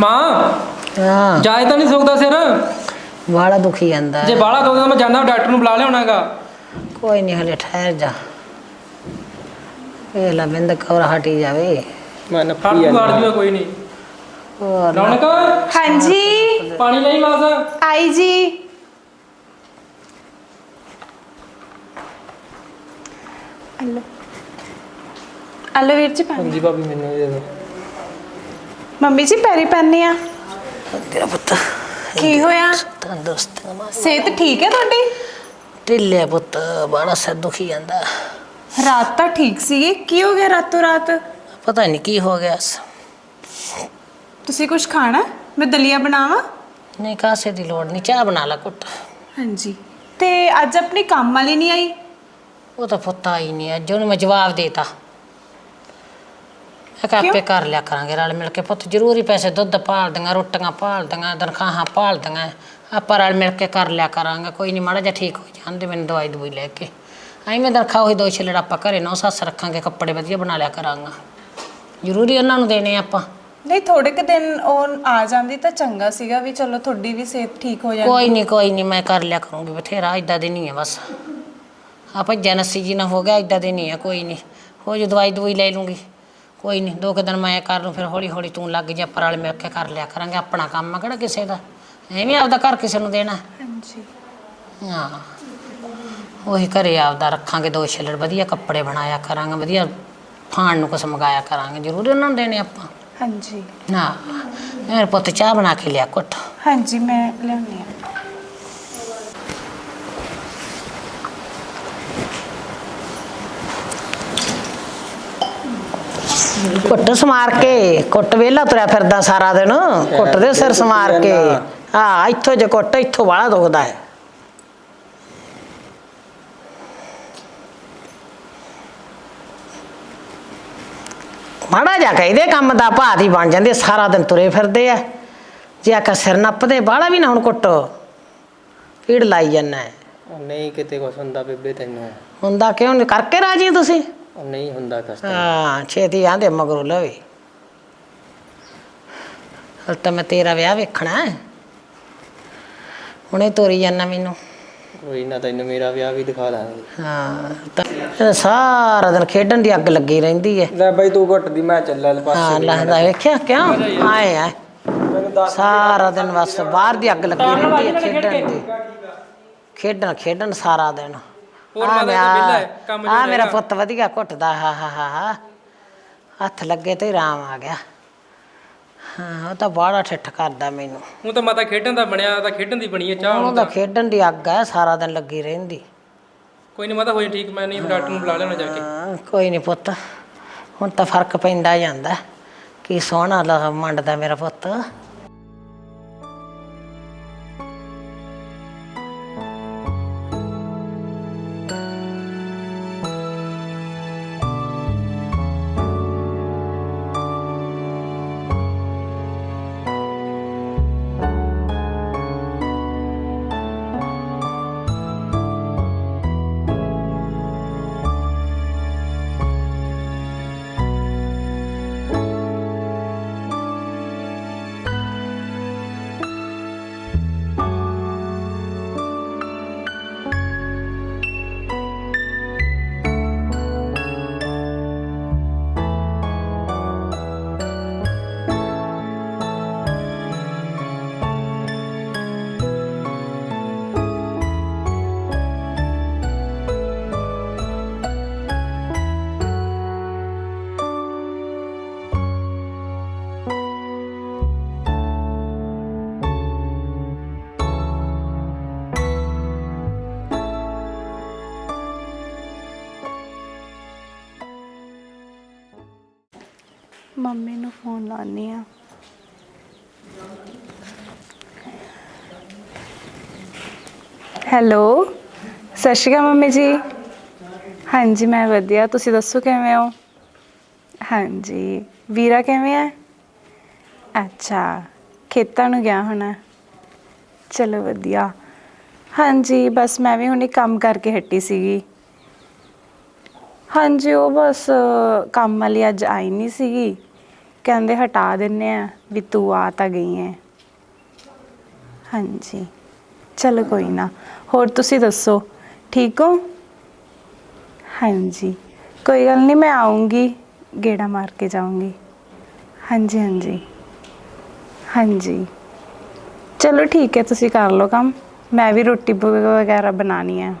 ਮਾਂ ਹਾਂ। ਜਾਇ ਤਾਂ ਨਹੀਂ ਸੁੱਕਦਾ ਸਿਰ। ਬਾਲਾ ਦੁਖੀ ਜਾਂਦਾ। ਜੇ ਬਾਹਲਾ ਦੁਖਦਾ ਮੈਂ ਜਾਂਦਾ ਡਾਕਟਰ ਨੂੰ ਬੁਲਾ ਲਿਆਉਣਾਗਾ। ਕੋਈ ਨਹੀਂ ਹਲੇ ਠਹਿਰ ਜਾ। ਇਹ ਲਾ ਬਿੰਦ ਕਵਰ ਹਟੀ ਜਾਵੇ। ਮੈਂ ਨੱਪੀ ਤੂੰ ਵੜ ਜਾਂਦਾ ਜੂਗਾ ਕੋਈ ਨਹੀਂ। ਹੋਰ ਰੌਣਕ। ਹਾਂਜੀ। ਪਾਣੀ ਲਈ ਮਾਸ। ਆਈ ਜੀ। ਹਲੋ। ਹਲੋ ਵੀਰ ਜੀ ਪਾਣੀ। ਹਾਂਜੀ ਭਾਬੀ ਮੈਨੂੰ ਦੇ ਦਿਓ। ਮੰਮੀ ਜੀ ਪੈਰੀ ਪੈਣੇ ਆ। ਤੇਰਾ ਪੁੱਤ ਕੀ ਹੋਇਆ? ਤੰਦਰੁਸਤ ਨਮਾ ਸਿਹਤ ਠੀਕ ਹੈ ਤੁਹਾਡੀ? ਢਿੱਲੇ ਪੁੱਤ ਬਾਲਾ ਸਿਰ ਦੁਖੀ ਜਾਂਦਾ। ਰਾਤ ਤਾਂ ਠੀਕ ਸੀ ਕੀ ਹੋ ਗਿਆ ਰਾਤੋਂ ਰਾਤ? ਪਤਾ ਨਹੀਂ ਕੀ ਹੋ ਗਿਆ ਤੁਸੀਂ ਕੁਝ ਖਾਣਾ? ਮੈਂ ਦਲੀਆ ਬਣਾਵਾਂ? ਨਹੀਂ ਕਾਸੇ ਦੀ ਲੋੜ ਨਹੀਂ ਚਾਹ ਬਣਾ ਲੈ ਕੁੱਟ ਹਾਂਜੀ। ਤੇ ਅੱਜ ਆਪਣੀ ਕੰਮ ਵਾਲੀ ਨਹੀਂ ਆਈ? ਉਹ ਤਾਂ ਪੁੱਤ ਆਈ ਨਹੀਂ ਅੱਜ ਉਹਨੂੰ ਮੈਂ ਜਵਾਬ ਦੇਤਾ ਮੈਂ ਆਪੇ ਕਰ ਲਿਆ ਕਰਾਂਗੇ ਰਲ ਮਿਲ ਕੇ ਪੁੱਤ ਜ਼ਰੂਰੀ ਪੈਸੇ ਦੁੱਧ ਪਾਲ ਦੀਆਂ ਰੋਟੀਆਂ ਪਾਲ ਦੀਆਂ ਤਨਖਾਹਾਂ ਪਾਲ ਦੀਆਂ ਆਪਾਂ ਰਲ ਮਿਲ ਕੇ ਕਰ ਲਿਆ ਕਰਾਂਗੇ ਕੋਈ ਨਹੀਂ ਮਾੜਾ ਜਿਹਾ ਠੀਕ ਹੋ ਜਾਂਦੇ ਮੈਨੂੰ ਦਵਾਈ ਦਵਾਈ ਲੈ ਕੇ। ਐਂ ਮੈਂ ਤਨਖਾਹ ਹੋਈ ਦੋ ਛਿਲੜ ਆਪਾਂ ਘਰੇ ਨੌ ਸੱਸ ਰੱਖਾਂਗੇ ਕੱਪੜੇ ਵਧੀਆ ਬਣਾ ਲਿਆ ਕਰਾਂਗਾ। ਜ਼ਰੂਰੀ ਉਹਨਾਂ ਨੂੰ ਦੇਣੇ ਆਪਾਂ। ਨਹੀਂ ਥੋੜੇ ਕੁ ਦਿਨ ਉਹ ਆ ਜਾਂਦੀ ਤਾਂ ਚੰਗਾ ਸੀਗਾ ਵੀ ਚਲੋ ਤੁਹਾਡੀ ਵੀ ਸਿਹਤ ਠੀਕ ਹੋ ਜਾਂਦੀ। ਕੋਈ ਨਹੀਂ ਕੋਈ ਨਹੀਂ ਮੈਂ ਕਰ ਲਿਆ ਕਰੂੰਗੀ ਬਥੇਰਾ ਇਦਾਂ ਦੀ ਨਹੀਂ ਹੈ ਬਸ। ਆਪਾਂ ਜਨਸੀ ਜੀ ਨਾ ਹੋ ਗਿਆ ਇਦਾਂ ਦੀ ਨਹੀਂ ਹੈ ਕੋਈ ਨਹੀਂ ਹੋ ਜੋ ਦਵਾਈ ਦਵਾਈ ਲੈ ਲੂੰਗੀ। ਕੋਈ ਨਹੀਂ ਦੋ ਕੁ ਦਿਨ ਮੈਂ ਕਰ ਲੂੰ ਫਿਰ ਹੌਲੀ ਹੌਲੀ ਤੂੰ ਲੱਗ ਜਾ ਪਰ ਵਾਲੇ ਮਿਲ ਕੇ ਕਰ ਲਿਆ ਕਰਾਂਗੇ ਆਪਣਾ ਕੰਮ ਆ ਕਿਹੜਾ ਕਿਸੇ ਦਾ। ਐਵੇਂ ਆਪਦਾ ਘਰ ਕਿਸੇ ਨੂੰ ਦੇਣਾ। ਹਾਂਜੀ। ਹਾਂ। ਉਹੀ ਘਰੇ ਆਪਦਾ ਰੱਖਾਂਗੇ ਦੋ ਛਿੱਲੜ ਵਧੀਆ ਕੱਪੜੇ ਬਣਾਇਆ ਕਰਾਂਗੇ ਵਧੀਆ ਖਾਣ ਨੂੰ ਕੁਛ ਮੰਗਾਇਆ ਕਰਾਂਗੇ ਜ਼ਰੂਰੀ ਉਹਨਾਂ ਨੂੰ ਦੇਣੇ ਆਪਾਂ। ਹਾਂਜੀ। ਨਾ ਮੇਰੇ ਪੁੱਤ ਚਾਹ ਬਣਾ ਕੇ ਲਿਆ ਕੁੱਟ ਹਾਂਜੀ ਮੈਂ ਲਿਆਉਣੀ ਆ। ਕੁੱਟ ਸਮਾਰ ਕੇ ਕੁੱਟ ਵੇਲਾ ਤੁਰਿਆ ਫਿਰਦਾ ਸਾਰਾ ਦਿਨ ਕੁੱਟ ਦੇ ਸਿਰ ਸਮਾਰ ਕੇ। ਹਾਂ ਇੱਥੋਂ ਜੇ ਕੁੱਟ ਇੱਥੋਂ ਵਾਲਾ ਦੁਖਦਾ ਹੈ। ਮਾੜਾ ਜਾ ਕਹਿੰਦੇ ਕੰਮ ਦਾ ਭਾਤ ਹੀ ਬਣ ਜਾਂਦੇ ਸਾਰਾ ਦਿਨ ਤੁਰੇ ਫਿਰਦੇ ਆ। ਜੇ ਆਕਾ ਸਿਰ ਨੱਪਦੇ ਬਾਹਲਾ ਵੀ ਨਾ ਹੁਣ ਕੁੱਟ। ਪੀੜ ਲਾਈ ਜਾਂਦਾ ਨਹੀਂ ਕਿਤੇ ਕੁਛ ਹੁੰਦਾ ਬੇਬੇ ਤੈਨੂੰ। ਹੁੰਦਾ ਕਿਉਂ ਨਹੀਂ ਕਰਕੇ ਰਾਜੀ ਤੁਸੀਂ? ਉਹ ਨਹੀਂ ਹੁੰਦਾ ਕਸ ਹਾਂ ਛੇਤੀ ਆਂਦੇ ਮਗਰੋਂ ਲਵੇ। ਹਲ ਤਾਂ ਮੈਂ ਤੇਰਾ ਵਿਆਹ ਵੇਖਣਾ ਹੈ। ਹੁਣੇ ਤੋਰੀ ਜਾਨਾ ਮੈਨੂੰ। ਕੋਈ ਨਾ ਤੈਨੂੰ ਮੇਰਾ ਵਿਆਹ ਵੀ ਦਿਖਾ ਦਾਂਗੇ। ਹਾਂ ਤਾਂ ਇਹ ਸਾਰਾ ਦਿਨ ਖੇਡਣ ਦੀ ਅੱਗ ਲੱਗੀ ਰਹਿੰਦੀ ਹੈ। ਲੈ ਬਾਈ ਤੂੰ ਘੁੱਟਦੀ ਮੈਂ ਚੱਲਿਆ ਲੈ ਹਾਂ ਲੱਗਦਾ ਵੇਖਿਆ ਕਿਉਂ? ਆਏ ਆ। ਮੈਨੂੰ ਦੱਸ। ਸਾਰਾ ਦਿਨ ਬਸ ਬਾਹਰ ਦੀ ਅੱਗ ਲੱਗੀ ਰਹਿੰਦੀ ਹੈ ਖੇਡਣ ਦੀ। ਖੇਡਣ ਖੇਡਣ ਸਾਰਾ ਦਿਨ। ਹੋਰ ਆ ਮਾਤਾ ਜੀ ਵਿਹਲਾ ਹੈ, ਮੇਰਾ ਆ। ਪੁੱਤ ਵਧੀਆ ਘੁੱਟਦਾ ਹਾ ਹਾ ਹਾ ਹਾ। ਹੱਥ ਲੱਗੇ ਤੇ ਆਰਾਮ ਆ ਗਿਆ। ਹਾਂ ਉਹ ਤਾਂ ਬਾਹਲਾ ਠਿੱਠ ਕਰਦਾ ਮੈਨੂੰ। ਉਹ ਤਾਂ ਮਾਤਾ ਖੇਡਣ ਦਾ ਬਣਿਆ ਤਾਂ ਖੇਡਣ ਦੀ ਬਣੀ ਹੈ ਚਾਹ ਉਹਨੂੰ ਹੁਣ ਤਾਂ। ਖੇਡਣ ਦੀ ਅੱਗ ਹੈ ਸਾਰਾ ਦਿਨ ਲੱਗੀ ਰਹਿੰਦੀ। ਕੋਈ ਨਹੀਂ ਮਾਤਾ ਹੋਈ ਠੀਕ ਮੈਂ ਨਹੀਂ ਡਾਕਟਰ ਨੂੰ ਬੁਲਾ ਲੈਣਾ ਜਾ ਕੇ। ਹਾਂ, ਕੋਈ ਨਹੀਂ ਪੁੱਤ। ਹੁਣ ਤਾਂ ਫ਼ਰਕ ਪੈਂਦਾ ਜਾਂਦਾ। ਕੀ ਸੋਹਣਾ ਲ ਮੰਡਦਾ ਮੇਰਾ ਪੁੱਤ। ਮੰਮੀ ਨੂੰ ਫੋਨ ਲਾਉਂਦੀ ਆ ਹੈਲੋ, ਸਤਿ ਸ਼੍ਰੀ ਅਕਾਲ ਮੰਮੀ ਜੀ। ਹਾਂਜੀ, ਮੈਂ ਵਧੀਆ। ਤੁਸੀਂ ਦੱਸੋ ਕਿਵੇਂ ਹੋ? ਹਾਂਜੀ, ਵੀਰਾ ਕਿਵੇਂ ਹੈ? ਅੱਛਾ, ਖੇਤਾਂ ਨੂੰ ਗਿਆ ਹੋਣਾ। ਚਲੋ ਵਧੀਆ। ਹਾਂਜੀ, ਬਸ ਮੈਂ ਵੀ ਹੁਣੇ ਕੰਮ ਕਰਕੇ ਹਟੀ ਸੀਗੀ। ਹਾਂਜੀ, ਉਹ ਬਸ ਕੰਮ ਵਾਲੀ ਅੱਜ ਆਈ ਨਹੀਂ ਸੀਗੀ। ਕਹਿੰਦੇ ਹਟਾ ਦਿੰਨੇ ਆ ਵੀ ਤੂੰ ਆ ਤਾਂ ਗਈ ਐ। ਹਾਂਜੀ। ਚਲੋ ਕੋਈ ਨਾ। ਹੋਰ ਤੁਸੀਂ ਦੱਸੋ? ਠੀਕ ਹੋ? ਹਾਂਜੀ। ਕੋਈ ਗੱਲ ਨਹੀਂ, ਮੈਂ ਆਉਂਗੀ ਗੇੜਾ ਮਾਰ ਕੇ ਜਾਊਂਗੀ। ਹਾਂਜੀ ਹਾਂਜੀ। ਹਾਂਜੀ। ਚਲੋ ਠੀਕ ਹੈ, ਤੁਸੀਂ ਕਰ ਲਓ ਕੰਮ। ਮੈਂ ਵੀ ਰੋਟੀ ਵਗੈਰਾ ਬਣਾਉਣੀ ਹੈ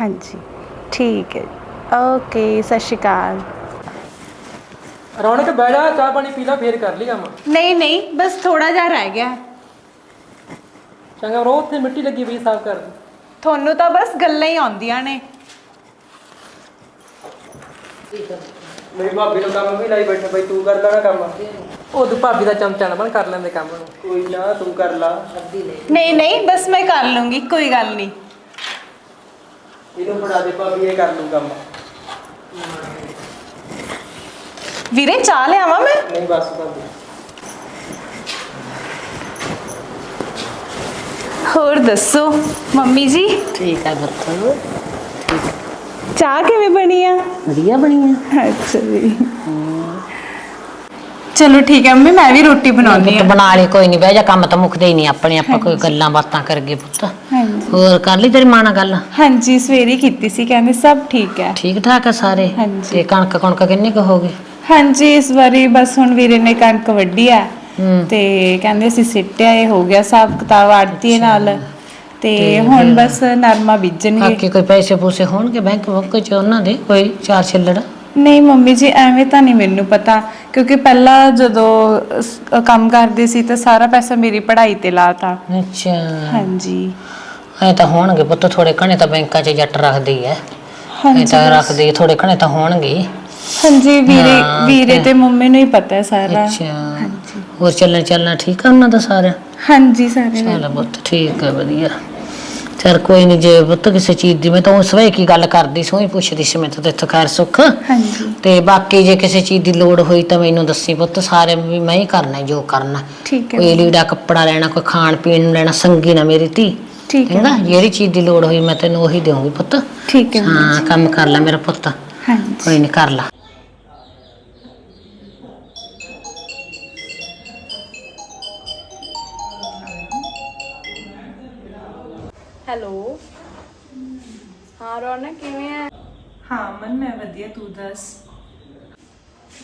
ਹਾਂਜੀ। ਠੀਕ ਹੈ। ਓਕੇ, ਸਤਿ ਸ਼੍ਰੀ ਅਕਾਲ। ਰੌਣਕ ਬਹਿ ਜਾ ਚਾਹ ਪਾਣੀ ਪੀ ਲੈ ਫੇਰ ਕਰ ਲਈ ਕੰਮ। ਨਹੀਂ ਨਹੀਂ ਬਸ ਥੋੜਾ ਜਿਹਾ ਰਹਿ ਗਿਆ। ਚੰਗਾ ਰੋ ਉੱਥੇ ਮਿੱਟੀ ਲੱਗੀ ਪਈ ਸਾਫ਼ ਕਰ। ਦੇ ਤੁਹਾਨੂੰ ਤਾਂ ਬਸ ਗੱਲਾਂ ਹੀ ਆਉਂਦੀਆਂ ਨੇ। ਮੇਰੀ ਭਾਬੀ ਨੂੰ ਕੰਮ ਵੀ ਲਾਈ ਬੈਠਾ ਬਈ ਤੂੰ ਕਰ ਲੈਣਾ ਕੰਮ। ਉਹ ਤੂੰ ਭਾਬੀ ਦਾ ਚਮਚਾ ਨਾ ਬਣ ਕਰ ਲੈਂਦੇ ਕੰਮ ਨੂੰ। ਕੋਈ ਨਾ ਤੂੰ ਕਰ ਲਾ। ਨਹੀਂ ਨਹੀਂ ਬਸ ਮੈਂ ਕਰ ਲੂੰਗੀ ਕੋਈ ਗੱਲ ਨਹੀਂ। ਇਹਨੂੰ ਫੜਾ ਦੇ ਭਾਬੀ ਇਹ ਕਰ ਲੂ ਕੰਮ। ਵੀਰੇ ਚਾਹ ਲਿਆਵਾਂ ਮੈਂ? ਨਹੀਂ ਬਸ ਹੋਰ ਦੱਸੋ ਮੰਮੀ ਜੀ? ਠੀਕ ਹੈ ਬੱਤੋ ਚਾਹ ਕਿਵੇਂ ਬਣੀ ਆ? ਵਧੀਆ ਬਣੀ ਆ। ਅੱਛਾ ਜੀ। ਚਲੋ ਠੀਕ ਹੈ ਮੰਮੀ ਮੈਂ ਵੀ ਰੋਟੀ ਬਣਾਉਣੀ ਆ। ਬਣਾ ਲਈ ਕੋਈ ਨਹੀਂ ਬਹਿ ਜਾ ਕੰਮ ਤਾਂ ਮੁੱਕਦੇ ਹੀ ਨਹੀਂ ਆਪਣੇ ਆਪਾਂ ਕੋਈ ਗੱਲਾਂ ਬਾਤਾਂ ਕਰਗੇ ਪੁੱਤ। ਹਾਂਜੀ। ਹੋਰ ਕਰ ਲਈ ਤੇਰੀ ਮਾਂ ਨਾਲ ਗੱਲ? ਹਾਂਜੀ ਸਵੇਰੇ ਕੀਤੀ ਸੀ ਕਹਿੰਦੇ ਸਭ ਠੀਕ ਹੈ ਠੀਕ ਠਾਕ ਆ ਸਾਰੇ? ਹਾਂਜੀ। ਤੇ ਕਣਕ ਕਣਕ ਕਿੰਨੀ ਕੁ ਹੋ ਗਈ? ਹਾਂਜੀ ਇਸ ਵਾਰੀ ਬਸ ਹੁਣ ਵੀਰੇ ਨੇ ਕਣਕ ਵੱਢੀ ਆ। ਤੇ ਕਹਿੰਦੇ ਅਸੀਂ ਸਿੱਟਿਆ ਇਹ ਹੋ ਗਿਆ ਹਿਸਾਬ ਕਿਤਾਬ ਆੜਤੀ ਨਾਲ। ਤੇ ਹੁਣ ਬਸ ਨਰਮਾ ਬੀਜਣਗੇ। ਬਾਕੀ ਕੋਈ ਪੈਸੇ ਪੂਸੇ ਹੋਣਗੇ ਬੈਂਕ ਬੁੱਕ ਚ ਉਹਨਾਂ ਦੇ? ਕੋਈ ਚਾਰ ਛਿੱਲੜ? ਨਹੀਂ ਮੰਮੀ ਜੀ ਐਵੇਂ ਤਾਂ ਨਹੀਂ ਮੈਨੂੰ ਪਤਾ। ਕਿਉਂਕਿ ਪਹਿਲਾਂ ਜਦੋਂ ਕੰਮ ਕਰਦੇ ਸੀ ਤਾਂ ਸਾਰਾ ਪੈਸਾ ਮੇਰੀ ਪੜ੍ਹਾਈ ਤੇ ਲਾਤਾ। ਅੱਛਾ। ਹਾਂਜੀ। ਐ ਤਾਂ ਹੋਣਗੇ ਪੁੱਤ ਥੋੜੇ ਘਣੇ ਤਾਂ ਬੈਂਕਾਂ 'ਚ ਜੱਟ ਰੱਖਦੇ ਹੀ ਐ। ਐ ਹਾਂਜੀ ਤਾਂ ਰੱਖਦੇ ਥੋੜੇ ਘਣੇ ਤਾਂ ਹੋਣਗੇ ਹੀ। ਹਾਂਜੀ ਵੀਰੇ ਹਾਂ, ਵੀਰੇ ਤੇ- ਮੰਮੀ ਨੂੰ ਹੀ ਪਤਾ ਹੈ ਸਾਰਾ। ਅੱਛਾ। ਹਾਂਜੀ। ਹੋਰ ਚੱਲਣ ਚੱਲਣਾ ਠੀਕ ਆ ਉਹਨਾਂ ਦਾ ਸਾਰਾ? ਹਾਂਜੀ ਸਾਰੇ ਚੱਲ ਪੁੱਤ ਠੀਕ ਹੈ ਵਧੀਆ। ਚਲ ਕੋਈ ਨਹੀਂ ਜੇ ਪੁੱਤ ਕਿਸੇ ਚੀਜ਼ ਦੀ ਮੈਂ ਤਾਂ ਉਸ ਵੇ ਕੀ ਗੱਲ ਕਰਦੀ ਸੋਈ ਪੁੱਛਦੀ ਸੀ ਮੈਂ ਤਾਂ ਤੇਥੋਂ ਖੈਰ ਸੁੱਖ। ਹਾਂਜੀ। ਤੇ ਬਾਕੀ ਜੇ ਕਿਸੇ ਚੀਜ਼ ਦੀ ਲੋੜ ਹੋਈ ਤਾਂ ਮੈਨੂੰ ਦੱਸੀ ਪੁੱਤ ਸਾਰੇ ਵੀ ਮੈਂ ਹੀ ਕਰਨਾ ਜੋ ਕਰਨਾ। ਠੀਕ ਹੈ ਕੋਈ ਲੀੜਾ ਕੱਪੜਾ ਲੈਣਾ ਕੋਈ ਖਾਣ ਪੀਣ ਨੂੰ ਲੈਣਾ ਸੰਗੀ ਨਾ ਮੇਰੀ ਧੀ। ਠੀਕ ਹੈ। ਹੈਨਾ ਜਿਹੜੀ ਚੀਜ਼ ਦੀ ਲੋੜ ਹੋਈ ਮੈਂ ਤੈਨੂੰ ਉਹੀ ਦੇਵਾਂਗੀ ਪੁੱਤ। ਠੀਕ ਹੈ। ਹਾਂ। ਕੰਮ ਕਰ ਲੈ ਮੇਰਾ ਪੁੱਤ। ਹਾਂਜੀ। ਕੋਈ ਨਹੀਂ ਕਰ ਲਾ। ਹੈਲੋ। ਹਾਂ ਰੌਣਕ ਕਿਵੇਂ ਹੈ ਹਾਂ ਮਨ ਮੈਂ ਵਧੀਆ ਤੂੰ ਦੱਸ?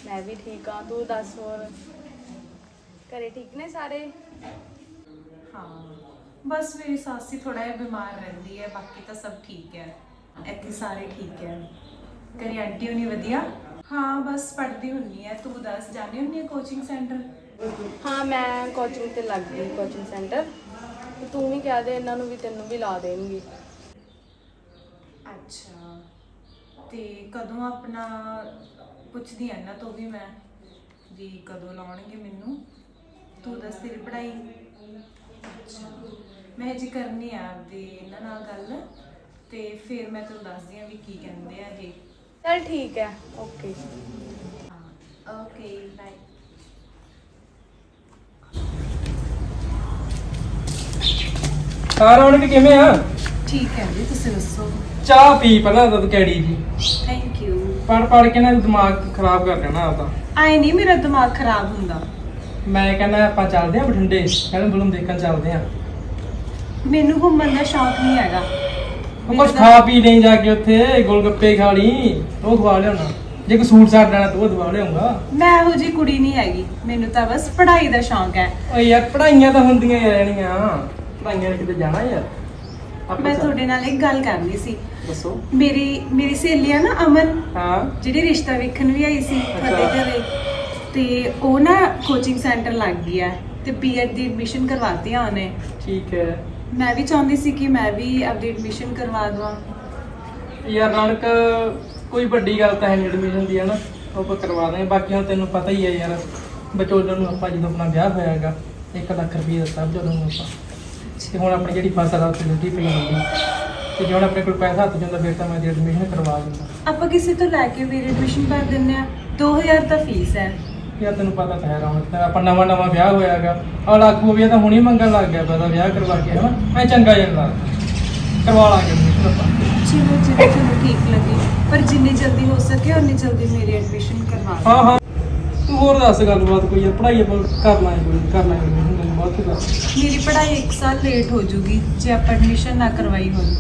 ਮੈਂ ਵੀ ਠੀਕ ਹਾਂ ਤੂੰ ਦੱਸ ਹੋਰ? ਘਰੇ ਠੀਕ ਨੇ ਸਾਰੇ? ਹਾਂ ਬਸ ਮੇਰੀ ਸੱਸ ਹੀ ਥੋੜਾ ਜਿਹਾ ਬਿਮਾਰ ਰਹਿੰਦੀ ਹੈ ਬਾਕੀ ਤਾਂ ਸਭ ਠੀਕ ਹੈ। ਇੱਥੇ ਸਾਰੇ ਠੀਕ ਹੈ। ਕਰੀ ਆਂਟੀ ਹੋਣੀ ਵਧੀਆ? ਹਾਂ ਬਸ ਪੜ੍ਹਦੀ ਹੁੰਨੀ ਹੈ ਤੂੰ ਦੱਸ ਜਾਣੀ ਹੁੰਨੀ ਹੈ ਕੋਚਿੰਗ ਸੈਂਟਰ ਹਾਂ ਮੈਂ ਕੋਚਿੰਗ ਤੇ ਲੱਗ ਗਈ ਕੋਚਿੰਗ ਸੈਂਟਰ ਤੇ ਤੂੰ ਵੀ ਕਹਿ ਦੇ ਇਹਨਾਂ ਨੂੰ ਵੀ ਤੈਨੂੰ ਵੀ ਲਾ ਦੇਣਗੇ। ਅੱਛਾ। ਤੇ ਕਦੋਂ ਆਪਣਾ ਪੁੱਛਦੀ ਐ ਨਾ ਤੋਂ ਵੀ ਮੈਂ ਵੀ ਕਦੋਂ ਲਾਉਣਗੇ ਮੈਨੂੰ? ਤੂੰ ਦੱਸ ਤੇਰੀ ਪੜ੍ਹਾਈ? ਅੱਛਾ। ਮੈਂ ਜੀ ਕਰਨੀ ਆ ਆਪਦੀ ਇਹਨਾਂ ਨਾਲ ਗੱਲ ਤੇ ਫਿਰ ਮੈਂ ਤੈਨੂੰ ਦੱਸਦੀ ਆ ਵੀ ਕੀ ਕਹਿੰਦੇ ਆ ਇਹ ਚਲ ਠੀਕ ਹੈ ਓਕੇ ਹਾਂ ਓਕੇ ਬਾਏ ਰੌਣਕ ਕਿਵੇਂ ਆ? ਠੀਕ ਹੈ ਜੀ ਤੁਸੀਂ ਦੱਸੋ? ਚਾਹ ਪੀ ਪਹਿਲਾਂ ਦੁੱਧ ਕੈੜੀ ਜੀ ਥੈਂਕ ਯੂ ਪੜ ਪੜ ਕੇ ਨਾ ਦਿਮਾਗ ਖਰਾਬ ਕਰ ਲੈਣਾ ਆਪਦਾ ਆਏ ਨਹੀਂ ਮੇਰਾ ਦਿਮਾਗ ਖਰਾਬ ਹੁੰਦਾ। ਮੈਂ ਕਹਿੰਦਾ ਆਪਾਂ ਚੱਲਦੇ ਆ ਬਠਿੰਡੇ ਕਹਿੰਦੇ ਬਲੂਮ ਦੇਖਣ ਚੱਲਦੇ ਆ ਮੈਨੂੰ ਘੁੰਮਣ ਦਾ ਸ਼ੌਕ ਨਹੀਂ ਹੈਗਾ। ਉਹ ਕੁਝ ਖਾ ਪੀ ਲਈ ਜਾ ਕੇ ਉੱਥੇ ਗੋਲ ਗੱਪੇ ਖਾ ਲਈ ਉਹ ਖਵਾ ਲਿਆਉਣਾ ਜੇ ਕੋਈ ਸੂਟ ਸਾਟ ਲੈਣਾ ਤੂੰ ਉਹ ਦਵਾ ਲਿਆਉਂਗਾ। ਮੈਂ ਇਹੋ ਜੀ ਕੁੜੀ ਨਹੀਂ ਹੈਗੀ। ਮੈਨੂੰ ਤਾਂ ਬਸ ਪੜ੍ਹਾਈ ਦਾ ਸ਼ੌਕ ਹੈ। ਓ ਯਾਰ ਪੜਾਈਆਂ ਤਾਂ ਹੁੰਦੀਆਂ ਹੀ ਰਹਿਣੀਆਂ। ਪੜਾਈਆਂ ਨੇ ਕਿਤੇ ਜਾਣਾ ਯਾਰ। ਮੈਂ ਤੁਹਾਡੇ ਨਾਲ ਇੱਕ ਗੱਲ ਕਰਨੀ ਸੀ। ਦੱਸੋ। ਮੇਰੀ ਮੇਰੀ ਸਹੇਲੀ ਆ ਨਾ ਅਮਨ ਹਾਂ। ਜਿਹੜੀ ਰਿਸ਼ਤਾ ਵੇਖਣ ਵੀ ਆਈ ਸੀ ਅੱਛਾ। ਘਰੇ। ਤੇ ਉਹ ਨਾ ਕੋਚਿੰਗ ਸੈਂਟਰ ਲੱਗ ਗਈ ਹੈ ਤੇ ਬੀਐਡ ਦੀ ਐਡਮਿਸ਼ਨ ਕਰਵਾਤੀ ਆ ਉਹਨੇ। ਠੀਕ ਹੈ। ਮੈਂ ਵੀ ਚਾਹੁੰਦੀ ਸੀ ਕਿ ਮੈਂ ਵੀ ਆਪਦੀ ਐਡਮਿਸ਼ਨ ਕਰਵਾ ਦਵਾਂ। ਯਾਰ ਨਾਨਕ ਕੋਈ ਵੱਡੀ ਗੱਲ ਤਾਂ ਹੈ ਨਹੀਂ ਐਡਮਿਸ਼ਨ ਦੀ ਹੈ ਨਾ ਉਹ ਆਪਾਂ ਕਰਵਾ ਦਾਂਗੇ ਬਾਕੀ ਹੁਣ ਤੈਨੂੰ ਪਤਾ ਹੀ ਹੈ ਯਾਰ ਵਿਚੋਲਣ ਨੂੰ ਆਪਾਂ ਜਦੋਂ ਆਪਣਾ ਵਿਆਹ ਹੋਇਆਗਾ 1 ਲੱਖ ਰੁਪਏ ਦਿੱਤਾ ਵਿਚੋਲਣ ਨੂੰ ਆਪਾਂ। ਤੇ ਹੁਣ ਆਪਣੀ ਜਿਹੜੀ ਫਸਲ ਆ ਉੱਥੇ ਲੁੱਟੀ ਪਈ ਹੁੰਦੀ ਤੇ ਜੇ ਹੁਣ ਆਪਣੇ ਕੋਲ ਪੈਸਾ ਹੱਥ ਹੁੰਦਾ ਫਿਰ ਤਾਂ ਮੈਂ ਦੀ ਐਡਮਿਸ਼ਨ ਕਰਵਾ ਦਿੰਦਾ। ਆਪਾਂ ਕਿਸੇ ਤੋਂ ਲੈ ਕੇ ਵੀ ਐਡਮਿਸ਼ਨ ਕਰ ਦਿੰਨੇ ਆ। 2000 ਤਾਂ ਫੀਸ ਹੈ। ਯਾਰ ਤੈਨੂੰ ਪਤਾ ਤਾਂ ਹੈ ਰੌਣਕ ਤਾਂ ਆਪਾਂ ਨਵਾਂ ਨਵਾਂ ਵਿਆਹ ਹੋਇਆਗਾ। ਆ ਲੱਖੂ ਵੀ ਇਹ ਤਾਂ ਹੁਣੇ ਮੰਗਣ ਲੱਗ ਗਿਆ ਪਤਾ ਵਿਆਹ ਕਰਵਾ ਕੇ ਹਨਾ? ਐ ਚੰਗਾ ਜਾਂਦਾ ਕਰਵਾ ਲਾਂਗੇ ਐਡਮਿਸ਼ਨ ਆਪਾਂ। ਚਲੋ ਜਿਵੇਂ ਤੁਹਾਨੂੰ ਠੀਕ ਲੱਗੇ। ਪਰ ਜਿੰਨੀ ਜਲਦੀ ਹੋ ਸਕੇ ਉਨੀ ਜਲਦੀ ਮੇਰੀ ਐਡਮਿਸ਼ਨ ਕਰਵਾ ਹਾਂ ਹਾਂ। ਤੂੰ ਹੋਰ ਦੱਸ ਗੱਲਬਾਤ ਕੋਈ ਆ ਪੜ੍ਹਾਈ ਆਪਾਂ ਕਰ ਲਾਂਗੇ ਕੋਈ ਨੀ, ਕਰ ਲਾਂਗੇ ਐਡਮਿਸ਼ਨ ਤੈਨੂੰ ਬਾਅਦ ਚ ਦੱਸ। ਮੇਰੀ ਪੜ੍ਹਾਈ 1 ਸਾਲ ਲੇਟ ਹੋ ਜੂਗੀ ਜੇ ਆਪਾਂ ਐਡਮਿਸ਼ਨ ਨਾ ਕਰਵਾਈ ਹੋਈ।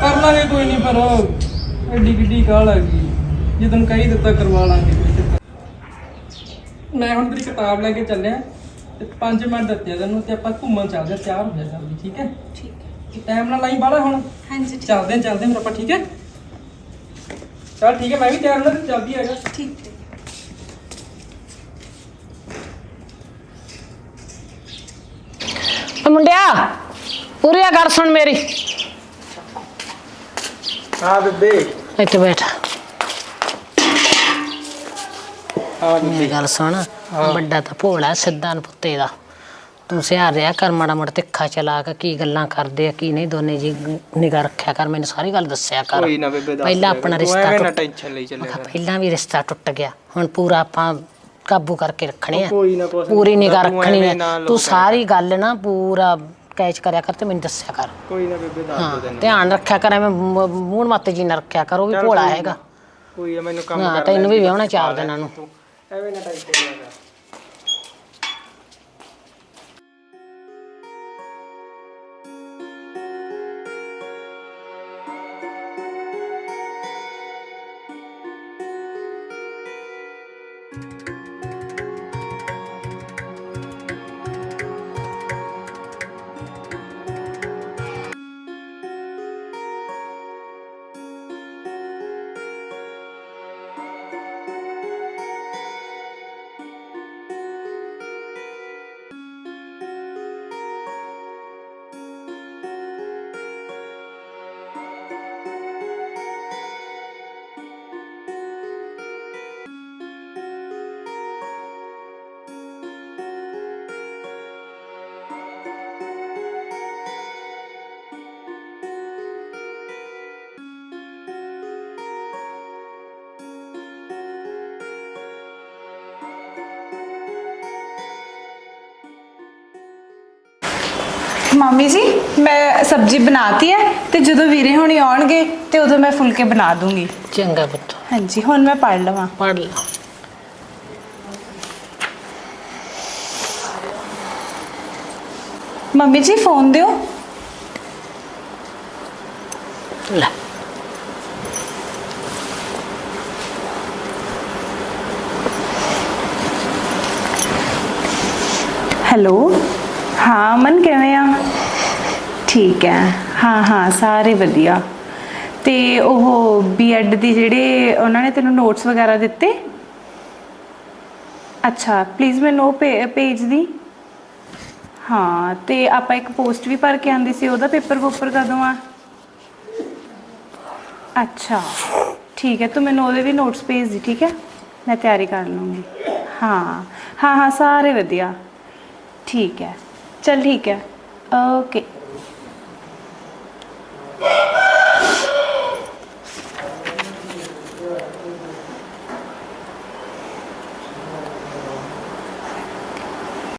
ਕਰ ਲਾਂਗੇ ਕੋਈ ਨਹੀਂ ਪਰ ਐਡੀ ਕਿੱਡੀ ਕਾਲ ਆ ਗਈ ਜੇ ਤੈਨੂੰ ਕਹੀ ਦਿੱਤਾ ਕਰਵਾ ਲਾਂਗੇ। ਕੋਈ ਮੈਂ ਹੁਣ ਤੇਰੀ ਕਿਤਾਬ ਲੈ ਕੇ ਚੱਲਿਆ ਤੇ 5 ਮਿੰਟ ਦਿੱਤੇ ਆ ਤੈਨੂੰ ਤੇ ਆਪਾਂ ਘੁੰਮਣ ਚੱਲਦੇ ਆ, ਤਿਆਰ ਹੋ ਜਾ ਜਲਦੀ ਠੀਕ ਹੈ? ਠੀਕ ਹੈ। ਟਾਈਮ ਨਾਲ ਲਾਈ ਬਾਲਾ ਹੁਣ? ਹਾਂਜੀ ਚੱਲਦੇ ਆ ਚੱਲਦੇ ਆ ਫਿਰ ਆਪਾਂ ਠੀਕ ਹੈ? ਚਲ ਠੀਕ ਹੈ ਮੈਂ ਵੀ ਤਿਆਰ ਹੋਣਾ ਤੇ ਜਲਦੀ ਆ ਜਾ। ਠੀਕ ਹੈ। ਓ ਮੁੰਡਿਆ ਪੂਰੀ ਆ ਗੱਲ ਸੁਣ ਮੇਰੀ। ਹਾਂ ਬੇਬੇ। ਇੱਥੇ ਬੈਠ ਹਾਂ ਮੇਰੀ ਗੱਲ ਸੁਣ ਵੱਡਾ ਤਾਂ ਭੋਲਾ ਸਿੱਧਾ ਨੂੰ ਪੁੱਤੇ ਦਾ। ਤੂੰ ਸਿਆਰ ਰਿਹਾ ਕਰ ਮਾੜਾ ਮੋਟਾ ਤਿੱਖਾ ਚਲਾ ਕੇ ਕੀ ਗੱਲਾਂ ਕਰਦੇ ਆ ਕੀ ਨਹੀਂ ਦੋਨੇ ਜੀ ਨਿਗਾ ਰੱਖਿਆ ਕਰ ਮੈਨੂੰ ਸਾਰੀ ਗੱਲ ਦੱਸਿਆ ਕਰ। ਕੋਈ ਨਾ ਬੇਬੇ ਦੱਸ ਪਹਿਲਾਂ ਆਪਣਾ ਰਿਸ਼ਤਾ ਐਵੇਂ ਨਾ ਟੁੱਟ ਟੈਨਸ਼ਨ ਲਈ ਚੱਲਿਆ ਮੈਂ ਕਿਹਾ ਕਰ। ਪਹਿਲਾਂ ਵੀ ਰਿਸ਼ਤਾ ਟੁੱਟ ਗਿਆ ਹੁਣ ਪੂਰਾ ਆਪਾਂ ਕਾਬੂ ਕਰਕੇ ਰੱਖਣੇ ਆ। ਕੋਈ ਨਾ ਕੁਛ ਨੀ ਪੂਰੀ ਨਿਗਾ ਤੂੰ ਰੱਖਣੀ ਐਵੇਂ ਹੈ ਨਾ ਤੂੰ ਲੋਕਾਂ ਸਾਰੀ ਗੱਲ ਨਾ ਪੂਰਾ ਕੈਚ ਕਰਿਆ ਕਰ ਤੇ ਮੈਨੂੰ ਦੱਸਿਆ ਕਰ। ਕੋਈ ਨਾ ਬੇਬੇ ਦੱਸ ਹਾਂ ਧਿਆਨ ਰੱਖਿਆ ਕਰ ਐਵੇਂ ਮੂੰਹ ਮੱਤ ਜੀ ਨਾ ਰੱਖਿਆ ਕਰ ਉਹ ਵੀ ਭੋਲਾ ਨਾ। ਹੈਗਾ। ਕੋਈ ਆ ਮੈਨੂੰ ਕੰਮ ਹਾਂ, ਤੈਨੂੰ ਵੀ ਵਿਆਹੁਣਾ ਚਾਰ ਦਿਨਾਂ ਨੂੰ। ਤੂੰ ਐਵੇਂ ਮਾਮੀ ਜੀ ਮੈਂ ਸਬਜ਼ੀ ਬਣਾਤੀ ਹੈ ਤੇ ਜਦੋਂ ਵੀਰੇ ਹੋਣੀ ਆਉਣਗੇ ਤੇ ਉਦੋਂ ਮੈਂ ਫੁਲਕੇ ਬਣਾ ਦੂੰਗੀ। ਚੰਗਾ ਪੁੱਤ। ਹਾਂਜੀ ਹੁਣ ਮੈਂ ਪੜ ਲਵਾਂ। ਪੜ ਲੈ। ਮੰਮੀ ਜੀ ਫੋਨ ਦਿਓ। ਲੈ। ਹੈਲੋ। ਹਾਂ ਮਨ ਕਿਵੇਂ ਆ? ਠੀਕ ਹੈ। ਹਾਂ ਹਾਂ, ਸਾਰੇ ਵਧੀਆ। ਤੇ ਉਹ ਬੀਐਡ ਦੀ ਜਿਹੜੇ ਉਹਨਾਂ ਨੇ ਤੈਨੂੰ ਨੋਟਸ ਵਗੈਰਾ ਦਿੱਤੇ? ਅੱਛਾ ਪਲੀਜ਼ ਮੈਨੂੰ ਉਹ ਭੇ- ਭੇਜ ਦੀ। ਹਾਂ, ਤੇ ਆਪਾਂ ਇੱਕ ਪੋਸਟ ਵੀ ਭਰ ਕੇ ਆਂਦੀ ਸੀ, ਉਹਦਾ ਪੇਪਰ ਪੋਪਰ ਕਦੋਂ ਆ? ਅੱਛਾ, ਠੀਕ ਹੈ, ਤੂੰ ਮੈਨੂੰ ਉਹਦੇ ਵੀ ਨੋਟਸ ਭੇਜ ਦੀ, ਠੀਕ ਹੈ? ਮੈਂ ਤਿਆਰੀ ਕਰ ਲੂੰਗੀ। ਹਾਂ ਹਾਂ ਹਾਂ, ਸਾਰੇ ਵਧੀਆ। ਠੀਕ ਹੈ। ਚਲ ਠੀਕ ਹੈ। ਓਕੇ।